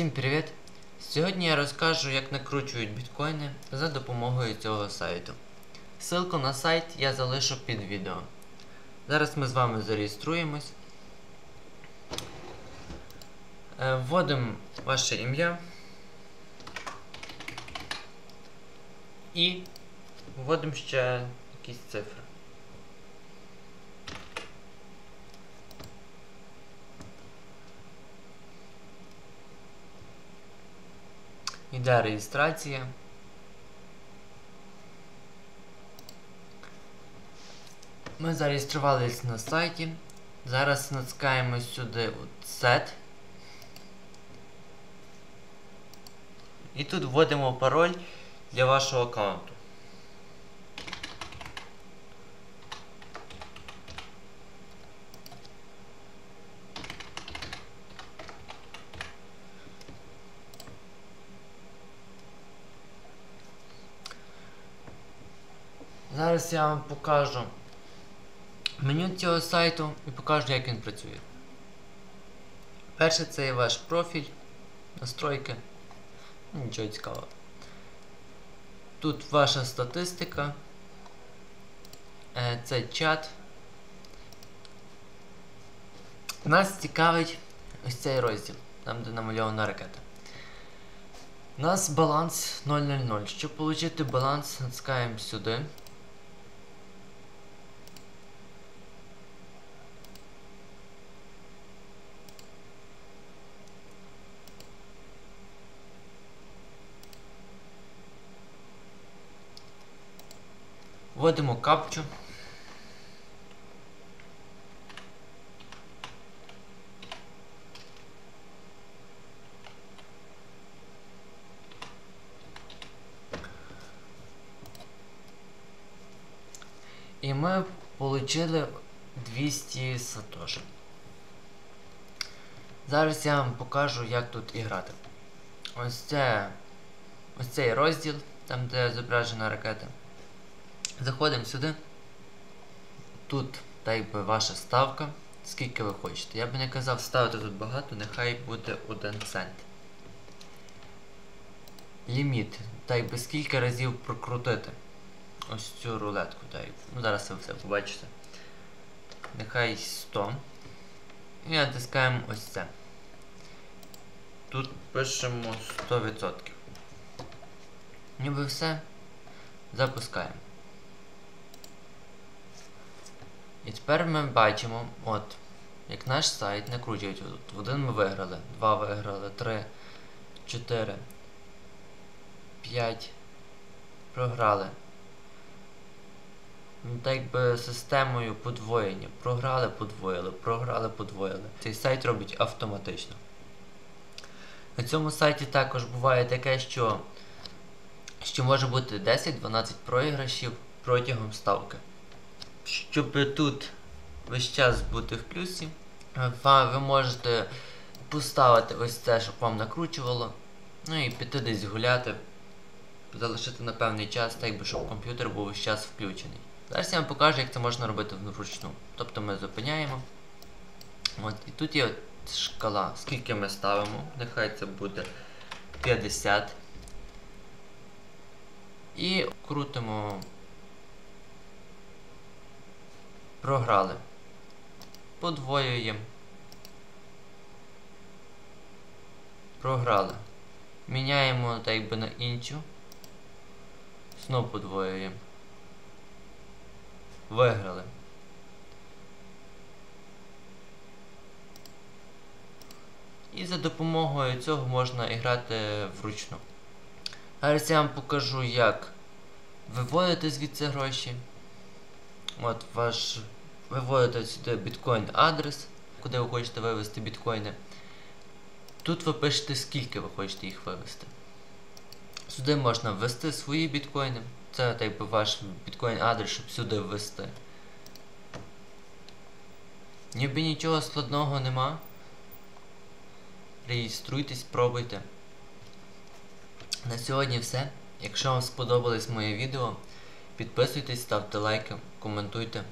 Всім привіт! Сьогодні я розкажу, як накручують біткоїни за допомогою цього сайту. Ссылку на сайт я залишу під відео. Зараз ми з вами зареєструємось. Е, Вводимо ваше ім'я і вводимо ще якісь цифри. Іде реєстрація. Ми зареєструвалися на сайті. Зараз натискаємо сюди от Set. І тут вводимо пароль для вашого аккаунту. Зараз я вам покажу меню цього сайту і покажу, як він працює. Перше це є ваш профіль, настройки. Нічого цікавого. Тут ваша статистика. Е, Це чат. Нас цікавить ось цей розділ, там де намальована ракета. У нас баланс 000. Щоб отримати баланс, натискаємо сюди. Вводимо капчу. І ми отримали 200 сатоші. Зараз я вам покажу, як тут і грати. Ось це ось цей розділ, там де зображена ракета. Заходимо сюди. Тут якби ваша ставка. Скільки ви хочете. Я би не казав ставити тут багато, нехай буде 1 цент. Ліміт. Якби скільки разів прокрутити. Ось цю рулетку. Так, ну зараз ви все побачите. Нехай 100. І натискаємо ось це. Тут пишемо 100%. Ніби все. Запускаємо. І тепер ми бачимо, от, як наш сайт накручують. От, один ми виграли, два виграли, три, чотири, п'ять. Програли. Ну, так якби системою подвоєння. Програли, подвоїли, програли, подвоїли. Цей сайт робить автоматично. На цьому сайті також буває таке, що, що може бути 10-12 проіграшів протягом ставки. Щоб тут весь час бути в плюсі, ви можете поставити ось це, щоб вам накручувало. Ну і піти десь гуляти, залишити на певний час, так би щоб комп'ютер був весь час включений. Зараз я вам покажу, як це можна робити вручну. Тобто ми зупиняємо. От, І тут є шкала, скільки ми ставимо, нехай це буде 50. І крутимо. Програли. Подвоюємо. Програли. Міняємо так якби на іншу. Знов подвоюємо. Виграли. І за допомогою цього можна грати вручну. Зараз я вам покажу, як виводити звідси гроші. От ваш ви сюди біткоін адрес, куди ви хочете вивести біткоїни. Тут ви пишете, скільки ви хочете їх вивести. Сюди можна ввести свої біткоїни. Це так би ваш біткоін адрес, щоб сюди ввести. Ніби нічого складного нема. Реєструйтесь, пробуйте. На сьогодні все. Якщо вам сподобалось моє відео, підписуйтесь, ставте лайки, коментуйте.